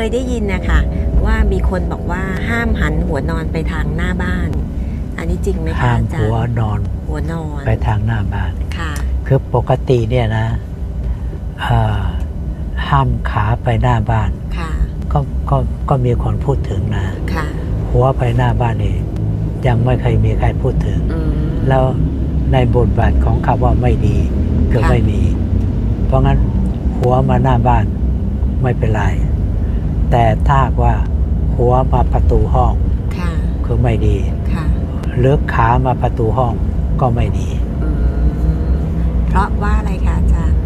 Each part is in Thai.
เคยได้ยินนะคะว่ามีคนบอกว่าห้ามหันหัวนอนไปทางหน้าบ้าน อันนี้จริงไหมคะห้ามอาจารหัวย์นอนหัวนอนไปทางหน้าบ้านค่ะ คือปกติเนี่ยนะเอ่อห้ามขาไปหน้าบ้านค่ะก็ก็ก็มีคนพูดถึงนะค่ะหัวไปหน้าบ้านนี่ยังไม่เคยมีใครพูดถึงอืมแล้วในบทบาทของคำว่าไม่ดีคือค่ะไม่มี เพราะงั้นหัวมาหน้าบ้านไม่เป็นไร แต่ถ้าหากว่าหัวมาประตูห้องค่ะคือไม่ดีค่ะหรือขามาประตูห้องก็ไม่ดีอืมเพราะว่าอะไรคะอาจารย์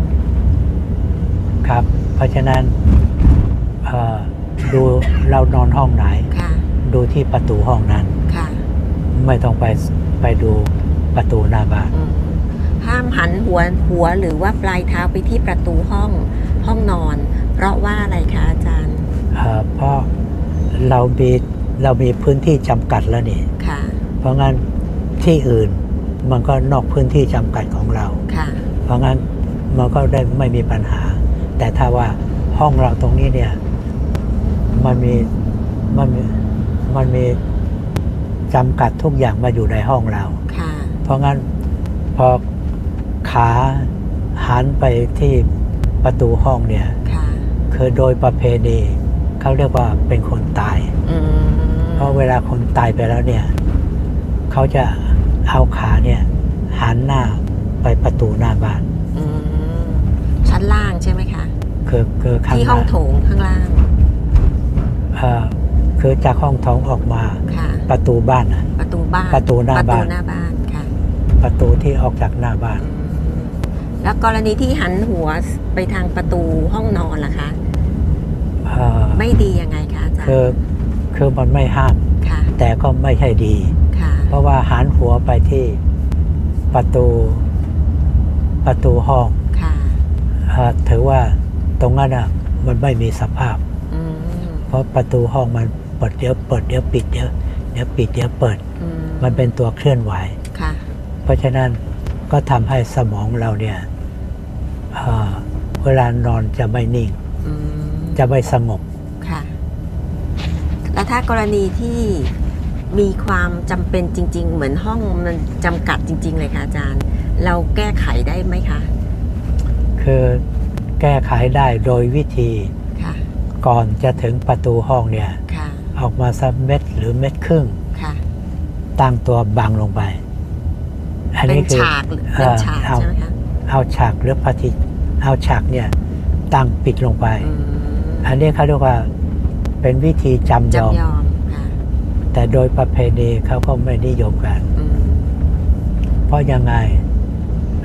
ครับ เพราะฉะนั้นเอ่อดูเรานอนห้องไหนค่ะดูที่ประตูห้องนั้นค่ะไม่ต้องไปไปดูประตูหน้าบ้านอืมห้ามหันหัวหัวหรือว่าปลายเท้าไปที่ประตูห้องห้องนอน เพราะว่าอะไรคะอาจารย์ เอ่อเพราะเรามีเรามีพื้นที่จำกัดแล้วนี่ค่ะเพราะงั้นที่อื่นมันก็นอกพื้นที่จำกัดของเราค่ะเพราะงั้นมันก็ได้ไม่มีปัญหา แต่ถ้าว่าห้องเราตรงนี้เนี่ยมันมีมันมีมันมีจำกัดทุกอย่างมาอยู่ในห้องเราค่ะเพราะงั้นพอขาหันไปที่ประตูห้องเนี่ยค่ะคือโดยประเพณี เขาเรียกว่าเป็นคนตายอืมเพราะเวลาคนตายไปแล้วเนี่ย เขาจะเอาขาเนี่ยหันหน้าไปประตูหน้าบ้านอืมชั้นล่างใช่ไหมคะคือคือข้างที่หห้น้าองโถงข้างล่างเอ่อคือจากห้องท้องออกมาค่ะประตูบ้านน่ะประตูบ้านประตูหน้าประตูบ้านหน้าบ้านค่ะประตูที่ออกจากหน้าบ้านอืมแล้วกรณีที่หันหัวไปทางประตูห้องนอนล่ะคะเอ่อ ไม่ดียังไงคะอาจารคือย์คือมันไม่ห้ามค่ะแต่ก็ไม่ใช่ดีค่ะเพราะว่าหันหัวไปที่ประตูประตูห้องค่ะเอ่อถือว่าตรงนั้นอะมันไม่มีสภาพอืมเพราะประตูห้องมันเปิดเดี๋ยวเปิดเดี๋ยวปิดเดี๋ยวเดี๋ยวปิดเดี๋ยวเปิดอืมันเป็นตัวเคลื่อนไหวค่ะเพราะฉะนั้นก็ทำให้สมองเราเนี่ยเอ่อเวลานอนจะไม่นิ่งอืม จะไม่สงบ ค่ะ แล้วถ้ากรณีที่มีความจำเป็นจริง ๆ เหมือนห้องมันจำกัดจริง ๆ เลยค่ะอาจารย์ เราแก้ไขได้ไหมคะ คือแก้ไขได้โดยวิธีค่ะ ก่อนจะถึงประตูห้องเนี่ย ค่ะ ออกมาสักเม็ดหรือเม็ดครึ่ง ค่ะ ตั้งตัวบังลงไป อันเป็นนี้คือ ฉากหรือเป็นฉากเอา ใช่ไหมคะเอาฉากหรือพระทิเอาฉากเนี่ยตั้งปิดลงไป อืม อันนี้เขาเรียกว่าเป็นวิธีจำยอม จำยอมค่ะแต่โดยประเพณีเขาก็ไม่นิยมกัน อืมเพราะยังไง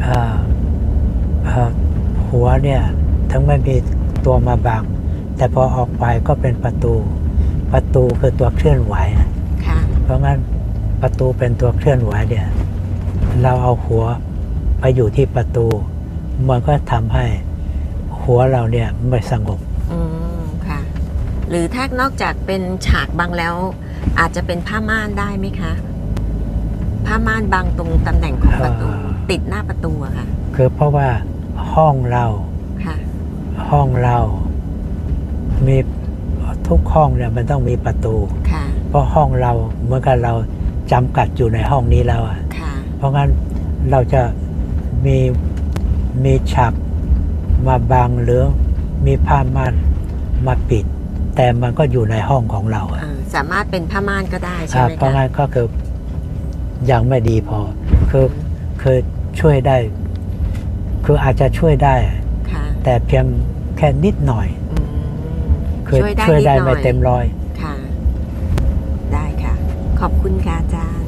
เอ่อเอ่อหัวเนี่ยทั้งไม่มีตัวมาบัง แต่พอออกไปก็เป็นประตู ประตูคือตัวเคลื่อนไหว ค่ะเพราะงั้นประตูเป็นตัวเคลื่อนไหวเนี่ย เราเอาหัวไปอยู่ที่ประตู มันก็ทำให้หัวเราเนี่ยไม่สงบ อืมค่ะ หรือถ้านอกจากเป็นฉากบังแล้ว อาจจะเป็นผ้าม่านได้ไหมคะ ผ้าม่านบังตรงตำแหน่งของประตูเอ่อติดหน้าประตูอะค่ะ คือเพราะว่าห้องเราค่ะ ห้องเรา มีทุกห้องเนี่ยมันต้องมีประตู ค่ะ เพราะห้องเราเหมื่อนกับเราจำกัดอยู่ในห้องนี้แล้วอะค่ะ เพราะงั้นเราจะมีมีฉากมาบังหรือมีผ้าม่านมาปิด แต่มันก็อยู่ในห้องของเราอะเอ่อสามารถเป็นผ้าม่านก็ได้ใช่อ่าไหมเพราะคะงั้นก็คือยังไม่ดีพอ คือคือช่วยได้ คืออาจจะช่วยได้ค่ะแต่เพียงแค่นิดหน่อยอืมคือช่วยได้ช่วยนิดได้หน่ไม่อยเต็มร้อยค่ะ ได้ค่ะ ขอบคุณค่ะอาจารย์